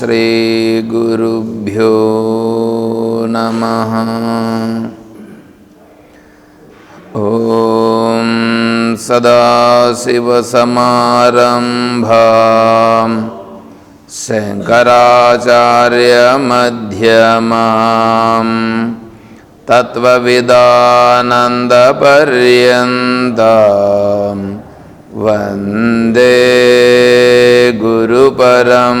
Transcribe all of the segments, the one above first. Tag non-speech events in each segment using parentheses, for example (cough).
श्रीगुरुभ्यो नमः। ॐ सदाशिवसमारम्भां शङ्कराचार्यमध्यमाम्। तत्त्वविदानन्दपर्यन्तां वन्दे गुरुपरं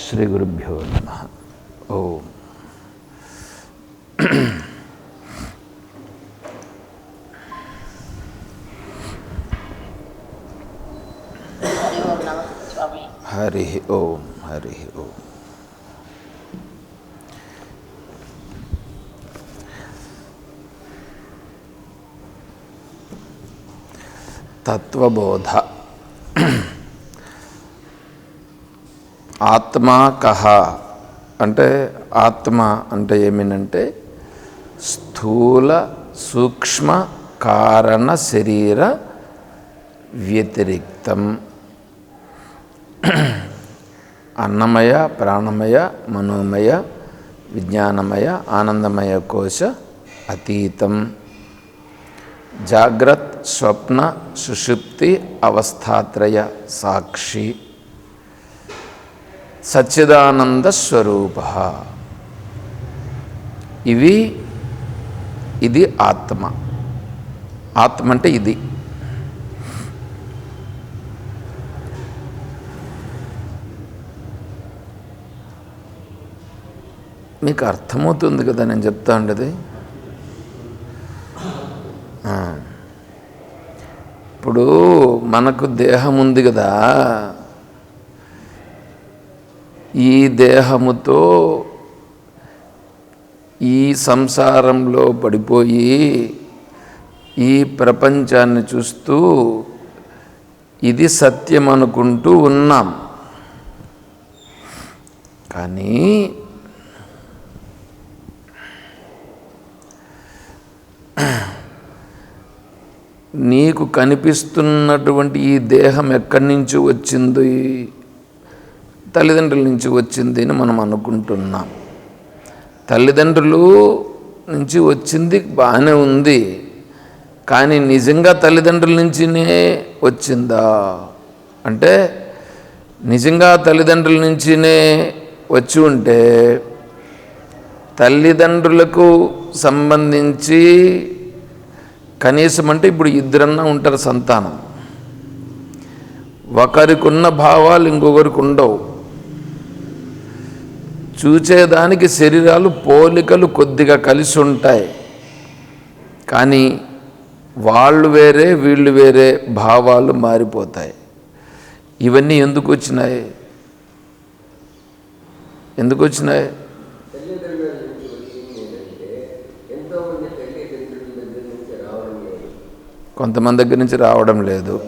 శ్రీ గురుభ్యో నమ ఓ హరి ఓం నమ స్వామి హరి ఓం హరి ఓం తత్వబోధ ఆత్మ కహ అంటే ఆత్మ అంటే ఏమినంటే స్థూల సూక్ష్మ కారణ శరీర వ్యతిరిక్తం. అన్నమయ ప్రాణమయ మనోమయ విజ్ఞానమయ ఆనందమయ కోశ అతీతం. జాగ్రత్ స్వప్న సుషుప్తి అవస్థాత్రయ సాక్షి. సచ్చిదానంద స్వరూప ఇవి ఇది ఆత్మ. ఆత్మ అంటే ఇది. మీకు అర్థమవుతుంది కదా నేను చెప్తా ఉండేది? ఇప్పుడు మనకు దేహం ఉంది కదా. ఈ దేహముతో ఈ సంసారంలో పడిపోయి ఈ ప్రపంచాన్ని చూస్తూ ఇది సత్యం అనుకుంటూ ఉన్నాం. కానీ నీకు కనిపిస్తున్నటువంటి ఈ దేహం ఎక్కడి నుంచి వచ్చింది? తల్లిదండ్రుల నుంచి వచ్చింది అని మనం అనుకుంటున్నాం. తల్లిదండ్రులు నుంచి వచ్చింది బాగానే ఉంది. కానీ నిజంగా తల్లిదండ్రుల నుంచినే వచ్చిందా? అంటే నిజంగా తల్లిదండ్రుల నుంచినే వచ్చి ఉంటే తల్లిదండ్రులకు సంబంధించి కనీసం అంటే ఇప్పుడు ఇద్దరన్నా ఉంటారు సంతానం. ఒకరికున్న భావాలు ఇంకొకరికి ఉండవు. చూచేదానికి శరీరాలు పోలికలు కొద్దిగా కలిసి ఉంటాయి. కానీ వాళ్ళు వేరే వీళ్ళు వేరే భావాలు మారిపోతాయి. ఇవన్నీ ఎందుకు వచ్చినాయి? ఎందుకు వచ్చినాయి? కొంతమంది దగ్గర నుంచి రావడం లేదు.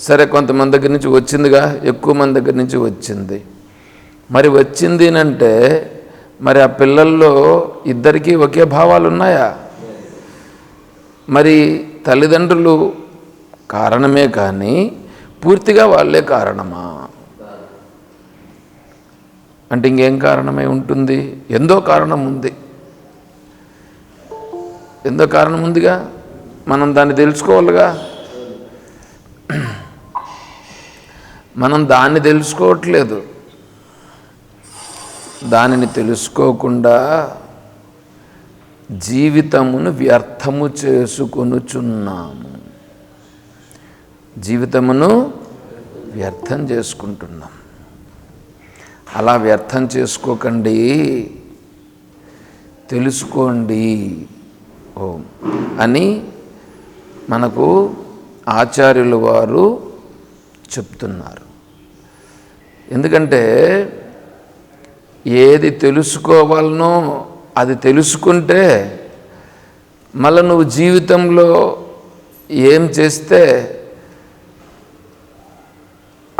సరే కొంతమంది దగ్గర నుంచి వచ్చిందిగా ఎక్కువ మంది దగ్గర నుంచి వచ్చింది. మరి వచ్చింది అంటే మరి ఆ పిల్లల్లో ఇద్దరికీ ఒకే భావాలు ఉన్నాయా మరి తల్లిదండ్రులు కారణమే కానీ పూర్తిగా వాళ్ళే కారణమా? అంటే ఇంకేం కారణమై ఉంటుంది? ఎందో కారణం ఉంది. ఎందో కారణం ఉందిగా? మనం దాన్ని తెలుసుకోవాలిగా? మనం దాన్ని తెలుసుకోవట్లేదు. దానిని తెలుసుకోకుండా జీవితమును వ్యర్థము చేసుకొనుచున్నాము. జీవితమును వ్యర్థం చేసుకుంటున్నాం. అలా వ్యర్థం చేసుకోకండి. తెలుసుకోండి. ఓ. అని మనకు ఆచార్యులు వారు చెప్తున్నారు. ఎందుకంటే ఏది తెలుసుకోవాలనో అది తెలుసుకుంటే మళ్ళీ నువ్వు జీవితంలో ఏం చేస్తే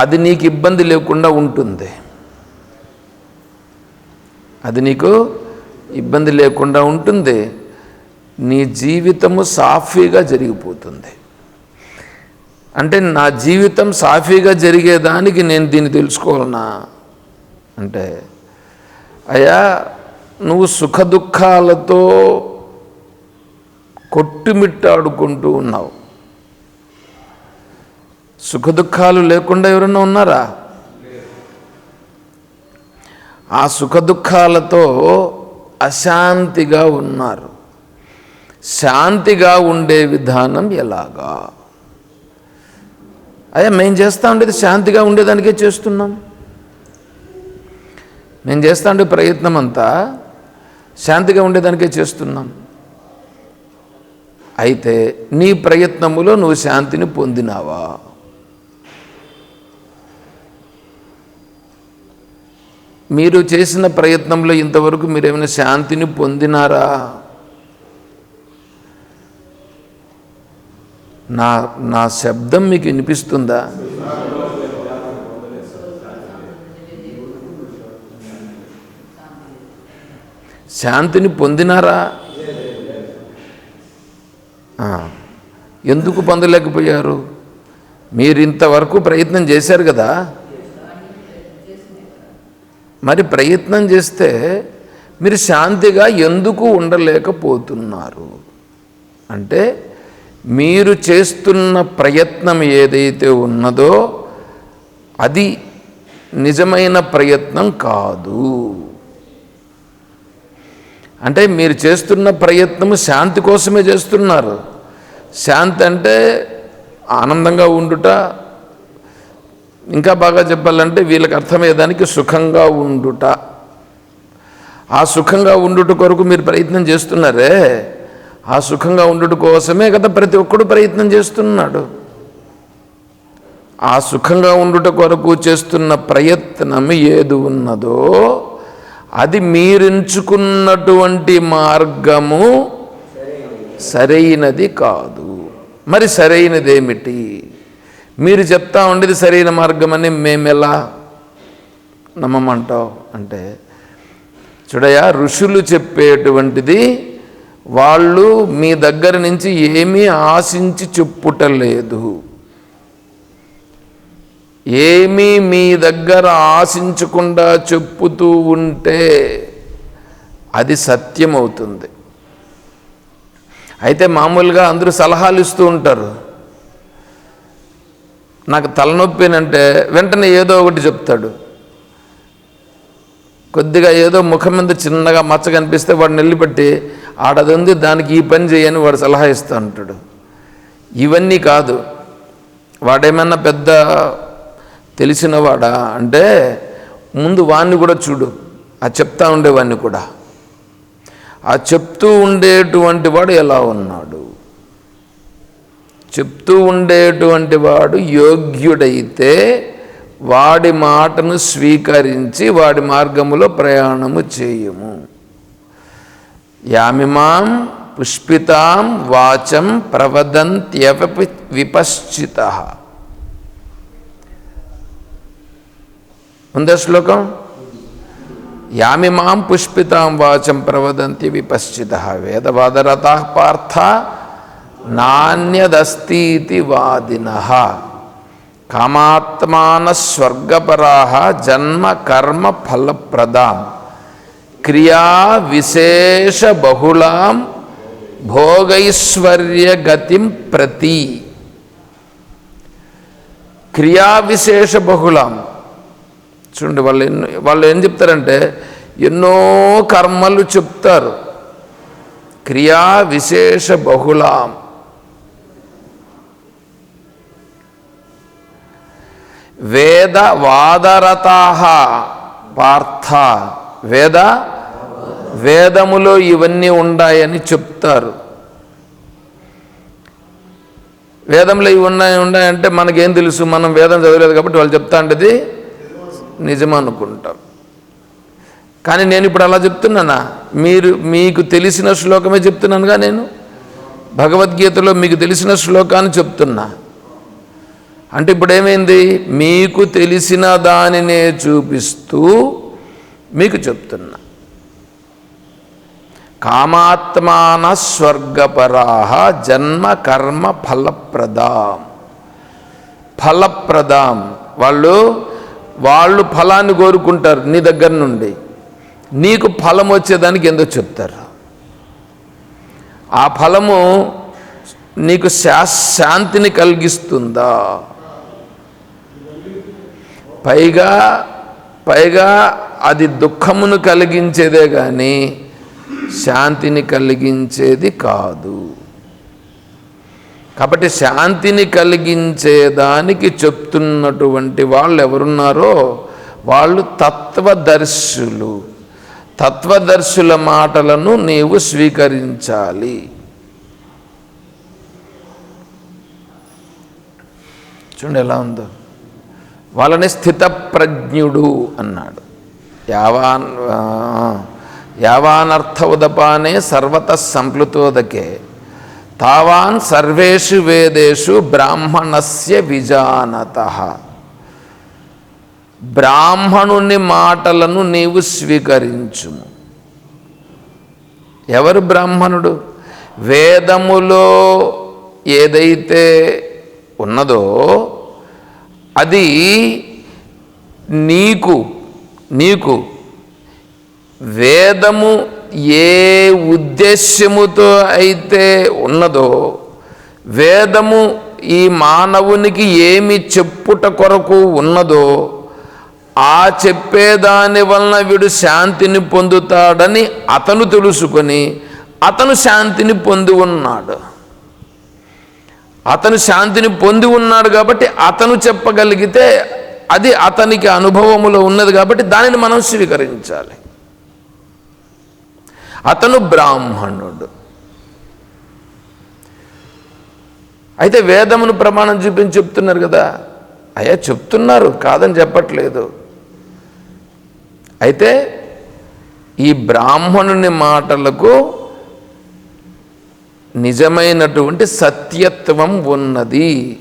అది నీకు ఇబ్బంది లేకుండా ఉంటుంది. అది నీకు ఇబ్బంది లేకుండా ఉంటుంది. నీ జీవితము సాఫీగా జరిగిపోతుంది. అంటే నా జీవితం సాఫీగా జరిగేదానికి నేను దీన్ని తెలుసుకోవాలన్నా అంటే అయ్యా నువ్వు సుఖదుఖాలతో కొట్టుమిట్టాడుకుంటూ ఉన్నావు. సుఖదుఖాలు లేకుండా ఎవరన్నా ఉన్నారా? ఆ సుఖదుఖాలతో అశాంతిగా ఉన్నారు. శాంతిగా ఉండే విధానం ఎలాగా? అయ్యా మేము చేస్తూ ఉండేది శాంతిగా ఉండేదానికే చేస్తున్నాం. మేము చేస్తా ఉండే ప్రయత్నం అంతా శాంతిగా ఉండేదానికే చేస్తున్నాం. అయితే నీ ప్రయత్నములో నువ్వు శాంతిని పొందినావా? మీరు చేసిన ప్రయత్నంలో ఇంతవరకు మీరు ఏమైనా శాంతిని పొందినారా? నా నా శబ్దం మీకు వినిపిస్తుందా? శాంతిని పొందినారా? ఎందుకు పొందలేకపోయారు? మీరు ఇంతవరకు ప్రయత్నం చేశారు కదా? మరి ప్రయత్నం చేస్తే మీరు శాంతిగా ఎందుకు ఉండలేకపోతున్నారు? అంటే మీరు చేస్తున్న ప్రయత్నం ఏదైతే ఉన్నదో అది నిజమైన ప్రయత్నం కాదు. అంటే మీరు చేస్తున్న ప్రయత్నము శాంతి కోసమే చేస్తున్నారు. శాంతి అంటే ఆనందంగా ఉండుట. ఇంకా బాగా చెప్పాలంటే వీళ్ళకి అర్థమయ్యేదానికి సుఖంగా ఉండుట. ఆ సుఖంగా ఉండుట కొరకు మీరు ప్రయత్నం చేస్తున్నారే. ఆ సుఖంగా ఉండుట కోసమే కదా ప్రతి ఒక్కడు ప్రయత్నం చేస్తున్నాడు. ఆ సుఖంగా ఉండుట కొరకు చేస్తున్న ప్రయత్నం ఏది ఉన్నదో అది మీరెంచుకున్నటువంటి మార్గము సరైనది కాదు. మరి సరైనది ఏమిటి మీరు చెప్తా ఉండేది సరైన మార్గం అని నమ్మమంటావు? అంటే చూడయా ఋషులు చెప్పేటువంటిది వాళ్ళు మీ దగ్గర నుంచి ఏమీ ఆశించి చెప్పుటలేదు. ఏమీ మీ దగ్గర ఆశించకుండా చెప్పుతూ ఉంటే అది సత్యం అవుతుంది అయితే మామూలుగా అందరూ సలహాలు ఇస్తూ ఉంటారు. నాకు తలనొప్పినంటే వెంటనే ఏదో ఒకటి చెప్తాడు. కొద్దిగా ఏదో ముఖం మీద చిన్నగా మచ్చ కనిపిస్తే వాడు నిలబెట్టి ఆడది ఉంది దానికి ఈ పని చేయని వాడు సలహా ఇస్తూ ఉంటాడు ఇవన్నీ కాదు. వాడేమన్నా పెద్ద తెలిసినవాడా? అంటే ముందు వాణ్ణి కూడా చూడు. ఆ చెప్తా ఉండేవాడిని కూడా. ఆ చెప్తూ ఉండేటువంటి వాడు ఎలా ఉన్నాడు? చెప్తూ ఉండేటువంటి వాడు యోగ్యుడైతే వాడి మాటను స్వీకరించి వాడి మార్గములో ప్రయాణము చేయము. యామిమాం పుష్పితాం వాచం ప్రవదంత్యవ విపశ్చిత. ఉందా శ్లోకం? యామిమాం పుష్పితాం వాచం ప్రవదంతి విపశ్చిత. వేదవాదరత పార్థ నాణ్యదస్తీతి వాదిన. కామాత్మాన స్వర్గపరా జన్మ కర్మ ఫలప్రదాం. క్రియా విశేష బహుళాం భోగైశ్వర్యగతిం ప్రతి. క్రియా విశేష బహుళాం. చూడండి వాళ్ళు ఎన్నో వాళ్ళు ఏం చెప్తారంటే ఎన్నో కర్మలు చెప్తారు. క్రియా విశేష బహుళాం. వేద వాదరతాహ పార్థ. వేద? వేదములో ఇవన్నీ ఉన్నాయని చెప్తారు. వేదంలో ఇవి ఉన్నాయి ఉన్నాయంటే మనకేం తెలుసు? మనం వేదం చదవలేదు కాబట్టి వాళ్ళు చెప్తా ఉండేది నిజం కానీ నేను ఇప్పుడు అలా చెప్తున్నానా? మీరు మీకు తెలిసిన శ్లోకమే చెప్తున్నానుగా నేను? భగవద్గీతలో మీకు తెలిసిన శ్లోకాన్ని చెప్తున్నా. అంటే ఇప్పుడు ఏమైంది మీకు తెలిసిన దానినే చూపిస్తూ మీకు చెప్తున్నా. కామాత్మాన స్వర్గపరాహ జన్మ కర్మ ఫలప్రదాం. ఫలప్రదాం. వాళ్ళు వాళ్ళు ఫలాన్ని కోరుకుంటారు నీ దగ్గర నుండి. నీకు ఫలం వచ్చేదానికి ఎందుకు చెప్తారు? ఆ ఫలము నీకు శా శాంతిని కలిగిస్తుందా? పైగా పైగా అది దుఃఖమును కలిగించేదే కానీ శాంతిని కలిగించేది కాదు. కాబట్టి శాంతిని కలిగించేదానికి చెప్తున్నటువంటి వాళ్ళు ఎవరున్నారో వాళ్ళు తత్వదర్శులు. తత్వదర్శుల మాటలను నీవు స్వీకరించాలి. చూడండి ఎలా ఉందో. వాళ్ళని స్థితప్రజ్ఞుడు అన్నాడు. యావాన్ యావానర్థ ఉదపానే సర్వత సంప్లుతోదకే. తావాన్ సర్వేషు వేదేషు బ్రాహ్మణస్య విజానత. బ్రాహ్మణుని మాటలను నీవు స్వీకరించుము. ఎవరు బ్రాహ్మణుడు? వేదములో ఏదైతే ఉన్నదో అది నీకు నీకు వేదము ఏ ఉద్దేశ్యముతో అయితే ఉన్నదో వేదము ఈ మానవునికి ఏమి చెప్పుట కొరకు ఉన్నదో ఆ చెప్పేదాని వలన వీడు శాంతిని పొందుతాడని అతను తెలుసుకొని అతను శాంతిని పొంది ఉన్నాడు. అతను శాంతిని పొంది ఉన్నాడు కాబట్టి అతను చెప్పగలిగితే అది అతనికి అనుభవములో ఉన్నది కాబట్టి దానిని మనం స్వీకరించాలి. అతను బ్రాహ్మణుడు. అయితే వేదమును ప్రమాణం చూపించి చెప్తున్నారు కదా? అయ్యా చెప్తున్నారు కాదని చెప్పట్లేదు. అయితే ఈ బ్రాహ్మణుని మాటలకు నిజమైనటువంటి సత్యత్వం ఉన్నది.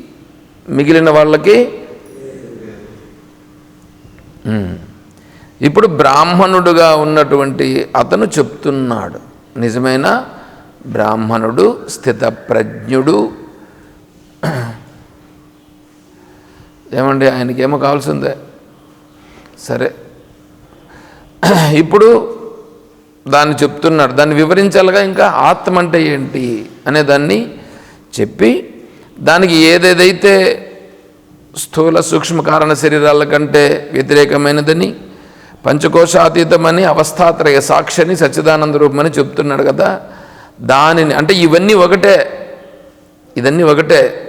మిగిలిన వాళ్ళకి. ఇప్పుడు బ్రాహ్మణుడుగా ఉన్నటువంటి అతను చెప్తున్నాడు. నిజమైన? బ్రాహ్మణుడు స్థితప్రజ్ఞుడు. ఏమండి ఆయనకేమో కావాల్సిందే. సరే. ఇప్పుడు దాన్ని చెప్తున్నాడు. దాన్ని వివరించాలిగా ఇంకా? ఆత్మ అంటే ఏంటి? అనే దాన్ని చెప్పి దానికి ఏదేదైతే స్థూల సూక్ష్మ కారణ శరీరాల కంటే వ్యతిరేకమైనదని పంచకోశాతీతమని అవస్థాత్రయ సాక్షిని సచ్చిదానంద రూపమని చెప్తున్నాడు కదా. దానిని అంటే ఇవన్నీ ఒకటే ఇదన్నీ ఒకటే.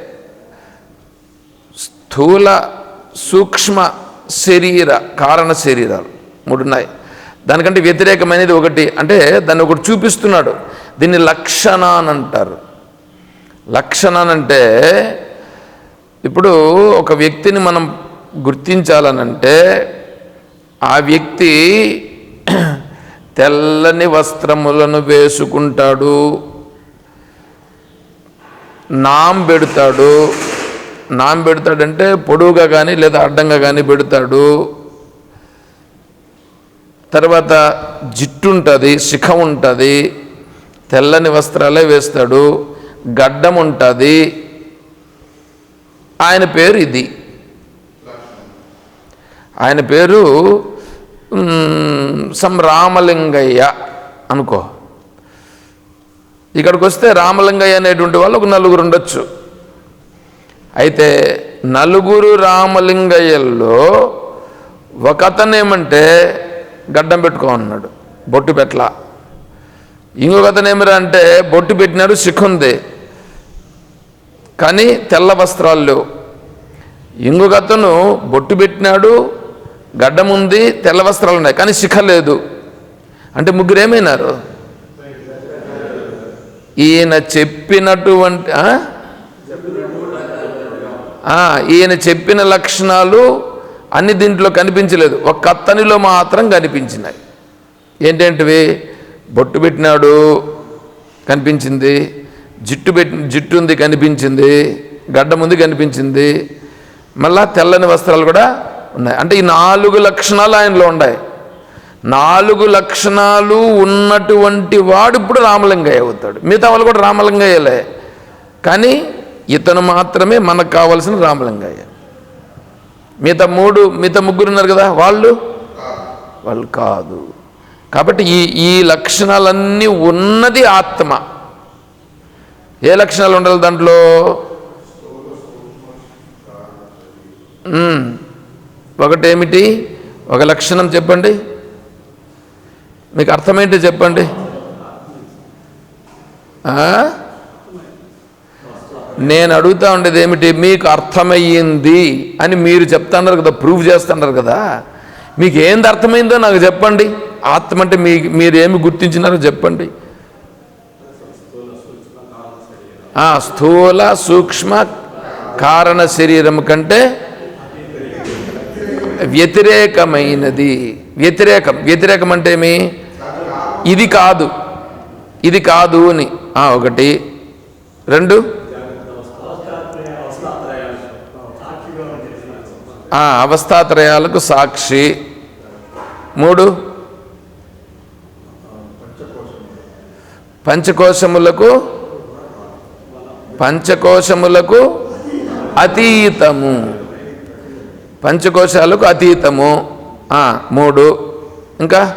స్థూల సూక్ష్మ శరీర కారణ శరీరాలు మూడున్నాయి. దానికంటే వ్యతిరేకమైనది ఒకటి అంటే దాన్ని ఒకటి చూపిస్తున్నాడు. దీన్ని లక్షణాన్ అంటారు. లక్షణానంటే ఇప్పుడు ఒక వ్యక్తిని మనం గుర్తించాలనంటే ఆ వ్యక్తి తెల్లని వస్త్రములను వేసుకుంటాడు నాం పెడతాడు. నాం పెడతాడంటే పొడువుగా కానీ లేదా అడ్డంగా కానీ పెడతాడు. తర్వాత జిట్టు ఉంటుంది శిఖం ఉంటుంది తెల్లని వస్త్రాలే వేస్తాడు గడ్డం ఉంటుంది. ఆయన పేరు ఇది. ఆయన పేరు సం రామలింగయ్య అనుకో. ఇక్కడికి వస్తే రామలింగయ్య అనేటువంటి వాళ్ళు ఒక నలుగురు ఉండొచ్చు. అయితే నలుగురు రామలింగయ్యల్లో ఒక గడ్డం పెట్టుకో అన్నాడు బొట్టు పెట్ల ఇంకొక అతను అంటే బొట్టు పెట్టినాడు సిక్కుంది కానీ తెల్ల వస్త్రాలు లేవు. ఇంకొక అతను బొట్టు పెట్టినాడు గడ్డం ఉంది తెల్ల వస్త్రాలు ఉన్నాయి కానీ శిఖ లేదు. అంటే ముగ్గురు ఏమైనారు? ఈయన చెప్పినటువంటి ఈయన చెప్పిన లక్షణాలు అన్ని దీంట్లో కనిపించలేదు. ఒక అతనిలో మాత్రం కనిపించినాయి. ఏంటేంటివి? బొట్టు పెట్టినాడు కనిపించింది. జిట్టు పెట్టి జిట్టు ఉంది కనిపించింది. గడ్డం ఉంది కనిపించింది. మళ్ళా తెల్లని వస్త్రాలు కూడా ఉన్నాయి. అంటే ఈ నాలుగు లక్షణాలు ఆయనలో ఉన్నాయి. నాలుగు లక్షణాలు ఉన్నటువంటి వాడు ఇప్పుడు రామలింగయ్య అవుతాడు. మిగతా వాళ్ళు కూడా రామలింగయ్యలే. కానీ ఇతను మాత్రమే మనకు కావలసిన రామలింగయ్య. మిగతా మూడు మిగతా ముగ్గురు ఉన్నారు కదా వాళ్ళు? వాళ్ళు కాదు. కాబట్టి ఈ ఈ లక్షణాలన్నీ ఉన్నది ఆత్మ. ఏ లక్షణాలు ఉండాలి దాంట్లో? ఒకటేమిటి? ఒక లక్షణం చెప్పండి. మీకు అర్థమేంటి చెప్పండి. నేను అడుగుతా ఉండేది ఏమిటి మీకు అర్థమయ్యింది అని మీరు చెప్తున్నారు కదా ప్రూవ్ చేస్తున్నారు కదా. మీకు ఏంది అర్థమైందో నాకు చెప్పండి. ఆత్మ అంటే మీ మీరు ఏమి గుర్తించినారో చెప్పండి. స్థూల సూక్ష్మ కారణ శరీరం కంటే వ్యతిరేకమైనది. వ్యతిరేకం. వ్యతిరేకం అంటే ఏమి? ఇది కాదు. ఇది కాదు అని. ఒకటి. రెండు. ఆ, అవస్థాత్రయాలకు సాక్షి. మూడు. పంచకోశములకు పంచకోశములకు అతీతము. పంచకోశాలకు అతీతము. మూడు. ఇంకా?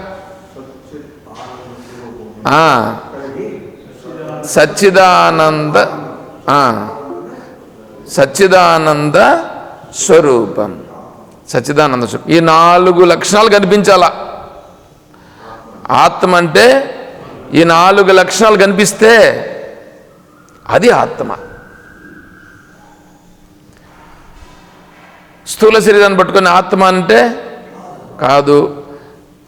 సచ్చిదానంద సచ్చిదానంద స్వరూపం. సచ్చిదానంద స్వరూపం. ఈ నాలుగు లక్షణాలు కనిపించాలా? ఆత్మ అంటే ఈ నాలుగు లక్షణాలు కనిపిస్తే అది ఆత్మ. స్థూల శరీరాన్ని పట్టుకొని ఆత్మ అంటే కాదు.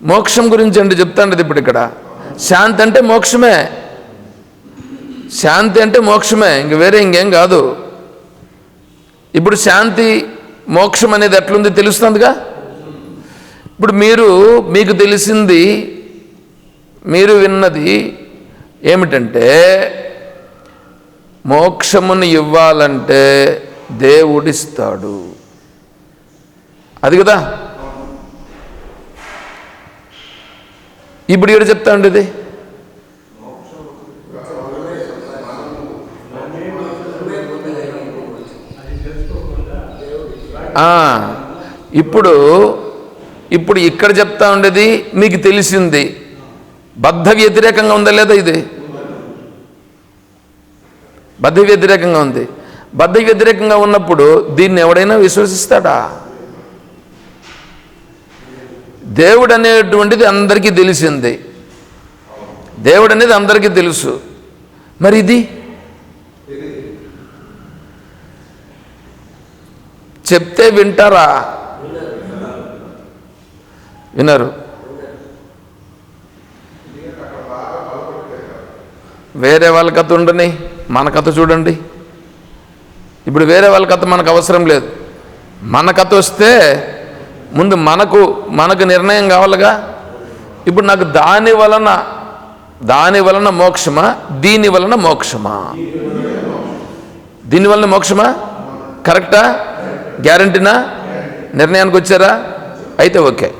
మోక్షం గురించి అంటే చెప్తాండది ఇప్పుడు ఇక్కడ. శాంతి అంటే మోక్షమే. శాంతి అంటే మోక్షమే ఇంక వేరే ఇంకేం కాదు. ఇప్పుడు శాంతి మోక్షం అనేది ఎట్లుంది తెలుస్తుందిగా? ఇప్పుడు మీరు మీకు తెలిసింది మీరు విన్నది ఏమిటంటే మోక్షమును ఇవ్వాలంటే దేవుడిస్తాడు. అది కదా? ఇప్పుడు ఇక్కడ చెప్తా ఉండేది ఇప్పుడు ఇప్పుడు ఇక్కడ చెప్తా ఉండేది మీకు తెలిసింది. బద్ధ వ్యతిరేకంగా ఉందా లేదా ఇది? బద్ధ వ్యతిరేకంగా ఉంది. బద్ధ వ్యతిరేకంగా ఉన్నప్పుడు దీన్ని ఎవడైనా విశ్వసిస్తాడా? దేవుడు అనేటువంటిది అందరికీ తెలిసింది. దేవుడు అనేది అందరికీ తెలుసు. మరి ఇది చెప్తే వింటారా? వినరు. వేరే వాళ్ళ కథ ఉండని మన కథ చూడండి. ఇప్పుడు వేరే వాళ్ళ కథ మనకు అవసరం లేదు. మన కథ వస్తే ముందు మనకు మనకు నిర్ణయం కావాలిగా? ఇప్పుడు నాకు దాని వలన దాని వలన మోక్షమా? దీని వలన మోక్షమా? దీని వలన మోక్షమా? కరెక్టా? గ్యారంటీనా? నిర్ణయానికి వచ్చారా? అయితే ఓకే.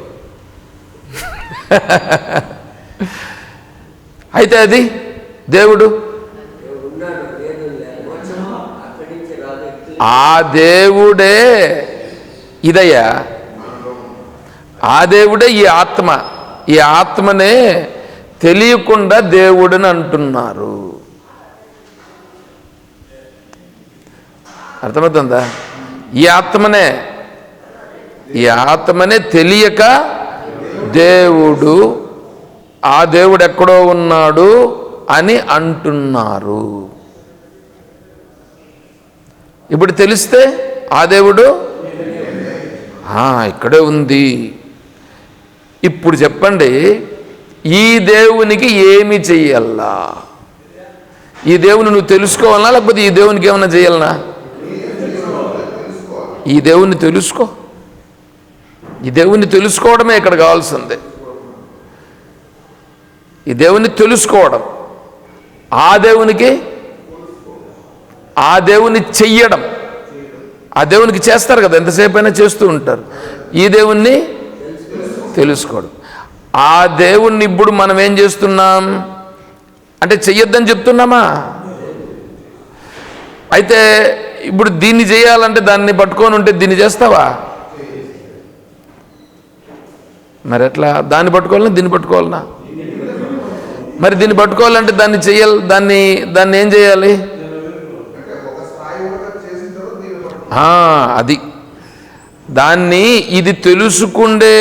(laughs) అయితే అది దేవుడు? ఆ దేవుడే ఇదయ్యా. ఆ దేవుడే ఈ ఆత్మ. ఈ ఆత్మనే తెలియకుండా దేవుడిని అంటున్నారు. అర్థమవుతుందా? ఈ ఆత్మనే. ఈ ఆత్మనే తెలియక దేవుడు ఆ దేవుడు ఎక్కడో ఉన్నాడు అని అంటున్నారు. ఇప్పుడు తెలిస్తే ఆ దేవుడు? ఆ, ఇక్కడే ఉంది. ఇప్పుడు చెప్పండి ఈ దేవునికి ఏమి చెయ్యాలా? ఈ దేవుని నువ్వు తెలుసుకోవాలనా? లేకపోతే ఈ దేవునికి ఏమైనా చేయాలనా ఈ దేవుణ్ణి తెలుసుకో. ఈ దేవుణ్ణి తెలుసుకోవడమే ఇక్కడ కావాల్సింది. ఈ దేవుణ్ణి తెలుసుకోవడం ఆ దేవునికి ఆ దేవుని చెయ్యడం. ఆ దేవునికి చేస్తారు కదా ఎంతసేపు అయినా చేస్తూ ఉంటారు. ఈ దేవుణ్ణి తెలుసుకోడు. ఆ దేవుణ్ణి ఇప్పుడు మనం ఏం చేస్తున్నాం? అంటే చెయ్యొద్దని చెప్తున్నామా? అయితే ఇప్పుడు దీన్ని చేయాలంటే దాన్ని పట్టుకొని ఉంటే దీన్ని చేస్తావా? మరి ఎట్లా? దాన్ని పట్టుకోవాలన్నా దీన్ని పట్టుకోవాలన్నా మరి దీన్ని పట్టుకోవాలంటే దాన్ని చేయాలి దాన్ని దాన్ని ఏం చేయాలి? అది. దాన్ని ఇది తెలుసుకుండే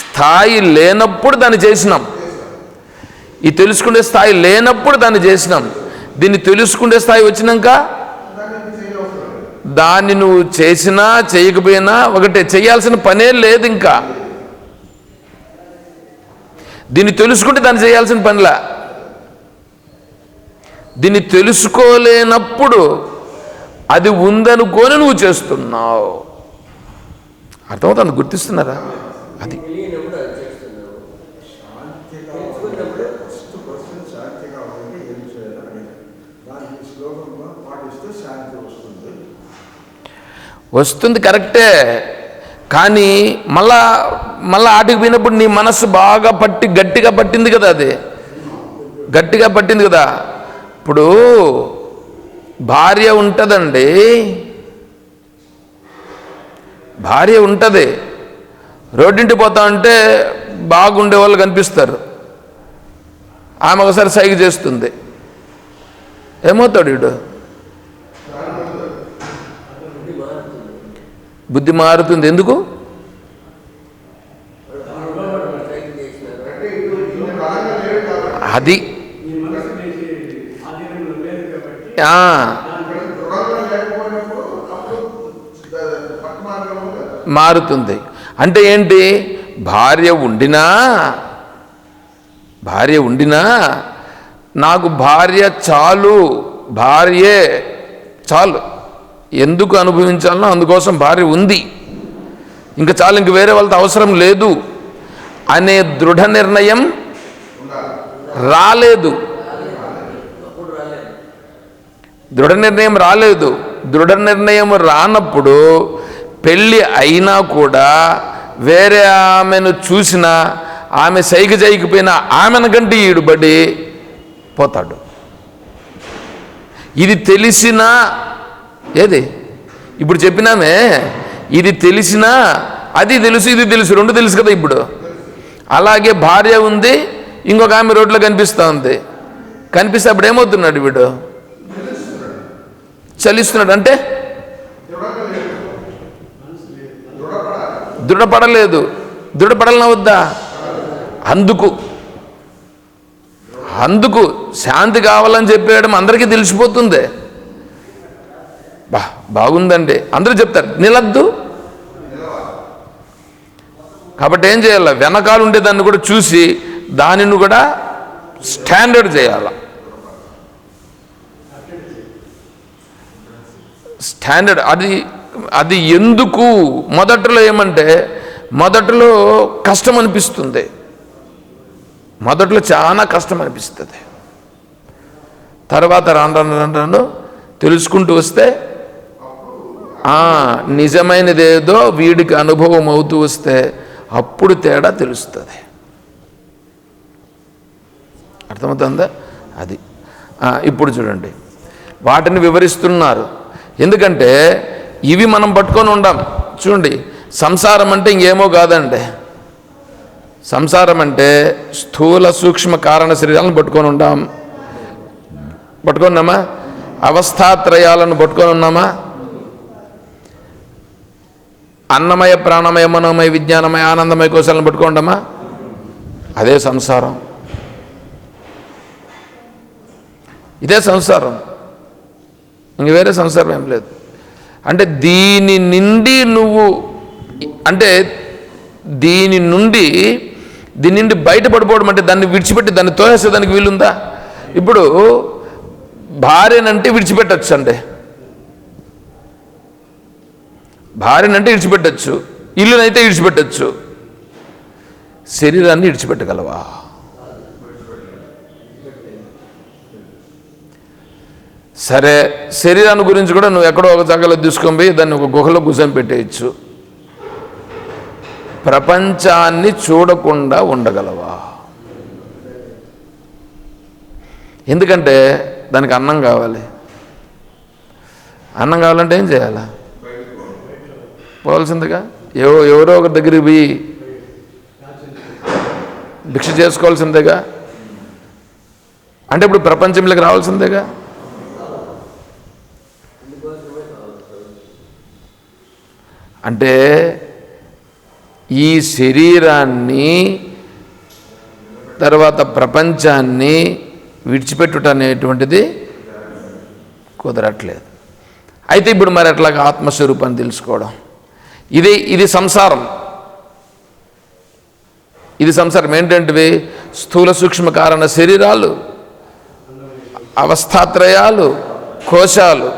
స్థాయి లేనప్పుడు దాన్ని చేసినాం. ఈ తెలుసుకునే స్థాయి లేనప్పుడు దాన్ని చేసినాం. దీన్ని తెలుసుకునే స్థాయి వచ్చినాక దాన్ని నువ్వు చేసినా చేయకపోయినా ఒకటే చేయాల్సిన పనే లేదు ఇంకా. దీన్ని తెలుసుకుంటే దాన్ని చేయాల్సిన పనిలా. దీన్ని తెలుసుకోలేనప్పుడు అది ఉందనుకొని నువ్వు చేస్తున్నావు. అర్థమవుతుంది? గుర్తిస్తున్నారా? అది అది చేస్తున్నావు శాంతిగా ఫస్ట్ పర్సన్ శాంతి కావాలంటే ఏం చేయాలని దానికి శ్లోకంలో పాటిస్తే శాంతి వస్తుంది వస్తుంది కరెక్టే. కానీ మళ్ళా మళ్ళీ ఆటికి పోయినప్పుడు నీ మనస్సు బాగా పట్టి గట్టిగా పట్టింది కదా అది. గట్టిగా పట్టింది కదా. ఇప్పుడు భార్య ఉంటుందండి. భార్య ఉంటుంది. రోడ్డింటి పోతా ఉంటే బాగుండే వాళ్ళు కనిపిస్తారు. ఆమె ఒకసారి సైగ చేస్తుంది. ఏమవుతాడు వీడు బుద్ధి మారుతుంది ఎందుకు? అది మారుతుంది. అంటే ఏంటి? భార్య ఉండినా భార్య ఉండినా నాకు భార్య చాలు భార్యే చాలు. ఎందుకు అనుభవించాలనో అందుకోసం భార్య ఉంది. ఇంకా చాలు ఇంక వేరే వాళ్ళతో అవసరం లేదు. అనే దృఢ నిర్ణయం రాలేదు. దృఢ నిర్ణయం రాలేదు. దృఢ నిర్ణయం రానప్పుడు పెళ్ళి అయినా కూడా వేరే ఆమెను చూసినా ఆమె సైగ చేయకపోయినా ఆమెను కంటే ఈడుబడి పోతాడు. ఇది తెలిసినా ఏది? ఇప్పుడు చెప్పినామే ఇది తెలిసినా అది తెలుసు ఇది తెలుసు రెండు తెలుసు కదా ఇప్పుడు. అలాగే భార్య ఉంది ఇంకొక ఆమె రోడ్లో కనిపిస్తూ ఉంది. కనిపిస్తే అప్పుడు ఏమవుతున్నాడు వీడు? చలిస్తున్నాడు. అంటే? దృఢపడలేదు. దృఢపడలన వద్దా? అందుకు. అందుకు. శాంతి కావాలని చెప్పేయడం అందరికీ తెలిసిపోతుంది. బా బాగుందండి. అందరూ చెప్తారు నిలద్దు. కాబట్టి ఏం చేయాలి వెనకాల ఉండే దాన్ని కూడా చూసి దానిని కూడా స్టాండర్డ్ చేయాల. స్టాండర్డ్ అది అది ఎందుకు? మొదట్లో ఏమంటే మొదట్లో కష్టం అనిపిస్తుంది. మొదట్లో చాలా కష్టం అనిపిస్తుంది. తర్వాత రాను రాను రాను తెలుసుకుంటూ వస్తే నిజమైనదేదో వీడికి అనుభవం అవుతూ వస్తే అప్పుడు తేడా తెలుస్తుంది. అర్థమవుతుందా? అది. ఇప్పుడు చూడండి. వాటిని వివరిస్తున్నారు. ఎందుకంటే ఇవి మనం పట్టుకొని ఉండం. చూడండి సంసారం అంటే ఇంకేమో కాదండి. సంసారం అంటే స్థూల సూక్ష్మ కారణ శరీరాలను పట్టుకొని ఉంటాం పట్టుకున్నామా అవస్థాత్రయాలను పట్టుకొని ఉన్నామా? అన్నమయ ప్రాణమయ మనోమయ విజ్ఞానమయ ఆనందమయ కోశాలను పట్టుకోండమా అదే సంసారం. ఇదే సంసారం. ఇంక వేరే సంసారం ఏం లేదు. అంటే దీని నుండి నువ్వు అంటే దీని నుండి దీని నుండి బయటపడిపోవడం అంటే దాన్ని విడిచిపెట్టి దాన్ని తోసేదానికి వీలుందా? ఇప్పుడు భార్యనంటే విడిచిపెట్టచ్చు అండి భార్యను భార్యనంటే ఇడిచిపెట్టచ్చు ఇల్లునైతే ఇడిచిపెట్టచ్చు. శరీరాన్ని ఇడిచిపెట్టగలవా? సరే శరీరాన్ని గురించి కూడా నువ్వు ఎక్కడో ఒక జగలో తీసుకొని పోయి దాన్ని ఒక గుహలో కూర్చొని పెట్టేయచ్చు. ప్రపంచాన్ని చూడకుండా ఉండగలవా? ఎందుకంటే దానికి అన్నం కావాలి. అన్నం కావాలంటే ఏం చేయాలా? పోవాల్సిందిగా? ఎవ ఎవరో ఒకరి దగ్గరికి పోయి భిక్ష చేసుకోవాల్సిందేగా? అంటే ఇప్పుడు ప్రపంచంలోకి రావాల్సిందేగా? అంటే ఈ శరీరాన్ని తర్వాత ప్రపంచాన్ని విడిచిపెట్టుట అనేటువంటిది కుదరట్లేదు. అయితే ఇప్పుడు మరి అట్లాగా ఆత్మస్వరూపాన్ని తెలుసుకోవడం. ఇది ఇది సంసారం. ఇది సంసారం. ఏంటంటివి స్థూల సూక్ష్మ కారణ శరీరాలు అవస్థాత్రయాలు కోశాలు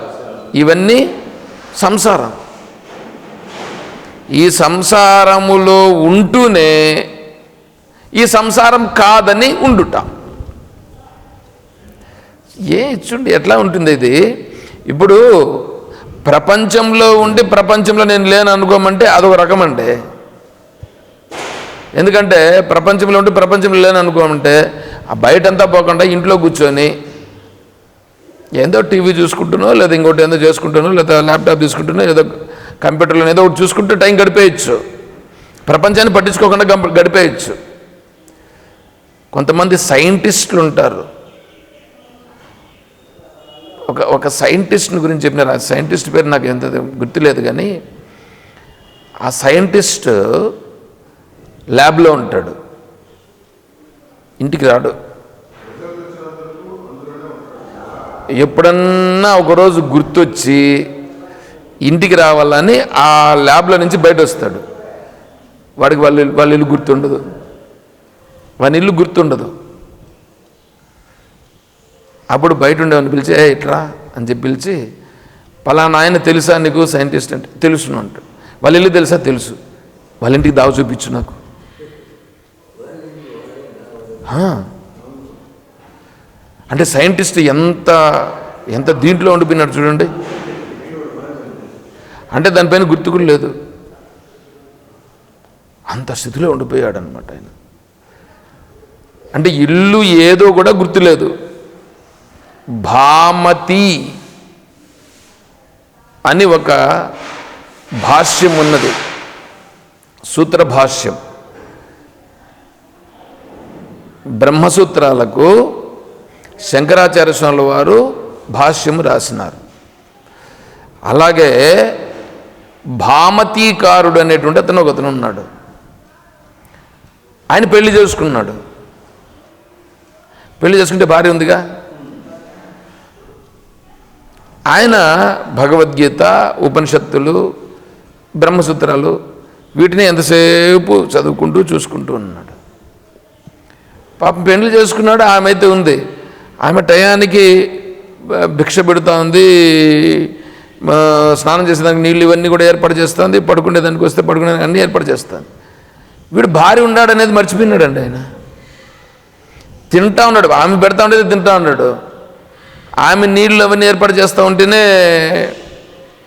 ఇవన్నీ సంసారం. ఈ సంసారములో ఉంటూనే ఈ సంసారం కాదని ఉండుట. ఏ ఇచ్చుండి ఎట్లా ఉంటుంది ఇది? ఇప్పుడు ప్రపంచంలో ఉండి ప్రపంచంలో నేను లేను అనుకోమంటే అదొక రకం అండి. ఎందుకంటే ప్రపంచంలో ఉండి ప్రపంచంలో లేను అనుకోమంటే ఆ బయటంతా పోకుండా ఇంట్లో కూర్చొని ఏదో టీవీ చూసుకుంటునో లేదా ఇంకోటి ఏదో చేసుకుంటునో లేదా ల్యాప్టాప్ తీసుకుంటునో ఏదో కంప్యూటర్లో ఏదో ఒకటి చూసుకుంటూ టైం గడిపేయచ్చు. ప్రపంచాన్ని పట్టించుకోకుండా గంప- గడిపేయచ్చు. కొంతమంది సైంటిస్టులు ఉంటారు ఒక సైంటిస్ట్ని గురించి చెప్పినారు. ఆ సైంటిస్ట్ పేరు నాకు ఎంత గుర్తులేదు కానీ ఆ సైంటిస్ట్ ల్యాబ్లో ఉంటాడు. ఇంటికి రాడు. ఎప్పుడన్నా ఒకరోజు గుర్తొచ్చి ఇంటికి రావాలని ఆ ల్యాబ్లో నుంచి బయట వస్తాడు వాడికి వాళ్ళ ఇల్లు- వాళ్ళ ఇల్లు గుర్తుండదు. వాని ఇల్లు గుర్తుండదు. అప్పుడు బయట ఉండేవాడిని పిలిచి ఏ ఇట్రా అని చెప్పి పిలిచి పలానా ఆయన తెలుసా నీకు? సైంటిస్ట్ అంటే తెలుసును అంట. వాళ్ళ ఇల్లు తెలుసా? తెలుసు. వాళ్ళ ఇంటికి దావ చూపించు నాకు. అంటే సైంటిస్ట్ ఎంత ఎంత దీంట్లో ఉండిపోయినాడు చూడండి. అంటే దానిపైన గుర్తు కూడా లేదు. అంత స్థితిలో ఉండిపోయాడు అనమాట ఆయన. అంటే ఇల్లు ఏదో కూడా గుర్తులేదు. భామతి అని ఒక భాష్యం ఉన్నది. సూత్ర భాష్యం బ్రహ్మసూత్రాలకు శంకరాచార్య స్వాముల వారు భాష్యం రాసినారు. అలాగే భామతీకారుడు అనేటువంటి అతను ఒకతను ఉన్నాడు. ఆయన పెళ్ళి చేసుకున్నాడు. పెళ్ళి చేసుకుంటే భార్య ఉందిగా? ఆయన భగవద్గీత ఉపనిషత్తులు బ్రహ్మసూత్రాలు వీటిని ఎంతసేపు చదువుకుంటూ చూసుకుంటూ ఉన్నాడు. పాపం పెండ్లు చేసుకున్నాడు ఆమె అయితే ఉంది. ఆమె టయానికి భిక్ష పెడుతూ ఉంది స్నానం చేసేదానికి నీళ్ళు ఇవన్నీ కూడా ఏర్పాటు చేస్తుంది పడుకునేదానికి వస్తే పడుకునే అన్నీ ఏర్పాటు చేస్తాను వీడు భార్య ఉన్నాడు అనేది మర్చిపోయినాడండి ఆయన. తింటా ఉన్నాడు ఆమె పెడతా ఉండేది తింటా ఉన్నాడు. ఆమె నీళ్ళు అవన్నీ ఏర్పాటు చేస్తూ ఉంటేనే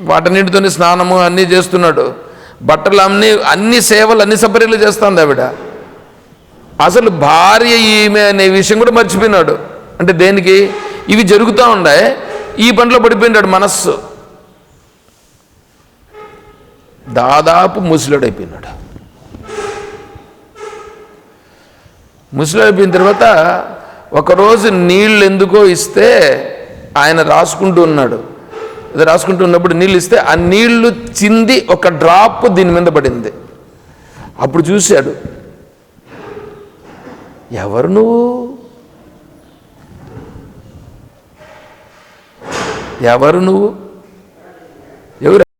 వాటి స్నానము అన్నీ చేస్తున్నాడు. బట్టలు అన్నీ అన్ని సేవలు అన్ని సపర్యలు చేస్తుంది ఆవిడ. అసలు భార్య ఈమె అనే విషయం కూడా మర్చిపోయినాడు. అంటే దేనికి? ఇవి జరుగుతూ ఉండే ఈ పనిలో పడిపోయినాడు మనస్సు. దాదాపు ముసలుడైపోయినాడు. ముసలిపోయిన తర్వాత ఒకరోజు నీళ్ళు ఎందుకో ఇస్తే ఆయన రాసుకుంటూ ఉన్నాడు. అది రాసుకుంటూ ఉన్నప్పుడు నీళ్ళు ఇస్తే ఆ నీళ్ళు చింది ఒక డ్రాప్ దీని మీద పడింది. అప్పుడు చూశాడు. ఎవరు నువ్వు? ఎవరు నువ్వు?